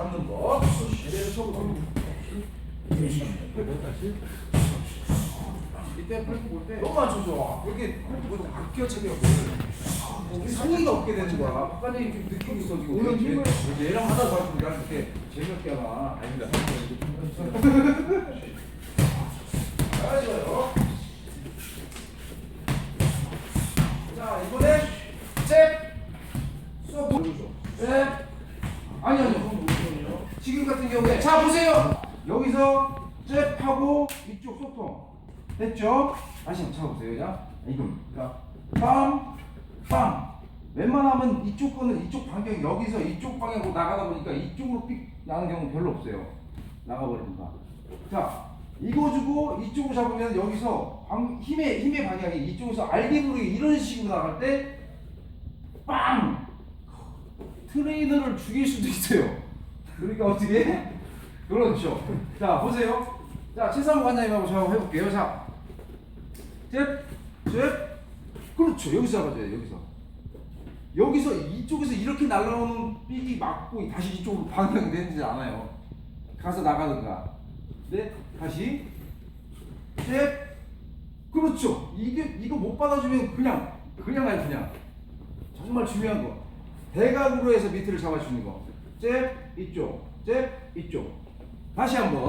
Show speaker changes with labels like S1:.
S1: 잡는 거.
S2: 이때 펄프 볼때
S1: 너무 맞춰줘.
S2: 이렇게 뭐 아껴 차려
S1: 성의가 없게 되는 거야. 아까는 좀 느낌이 있어.
S2: 오늘 힘을-
S1: 얘랑 하다 내가 이렇게 재미없게 하나. 아닙니다. 잘하셔요. 자 이번에 잽. 보여줘. 잽. 아니 아니요. 지금 같은 경우에 자 보세요. 여기서 잽하고 이쪽 소통 됐죠? 다시 한번 쳐보세요. 자 이겁니다. 빵, 빵. 웬만하면 이쪽 거는 이쪽 반경 여기서 이쪽 방향으로 나가다 보니까 이쪽으로 삑 나는 경우 별로 없어요. 나가버리니까. 자 이거 주고 이쪽으로 잡으면 여기서 방, 힘의 힘의 방향이 이쪽에서 알게 모르게 이런 식으로 나갈 때 빵. 트레이너를 죽일 수도 있어요. 그러니까 어떻게? 해? 그렇죠. 자 보세요. 자 최상무 관장님하고 저 한번 해볼게요. 자, 잽, 잽. 그렇죠. 여기서 잡아줘요. 여기서. 여기서 이쪽에서 이렇게 날라오는 삑이 맞고 다시 이쪽으로 방향이 되지 않아요. 가서 나가든가. 네, 다시. 잽. 그렇죠. 이게 이거 못 받아주면 그냥 그냥 아니 그냥. 정말 중요한 거. 대각으로 해서 밑을 잡아주는 거. 잽 이쪽, 잽 이쪽. 다시 한번.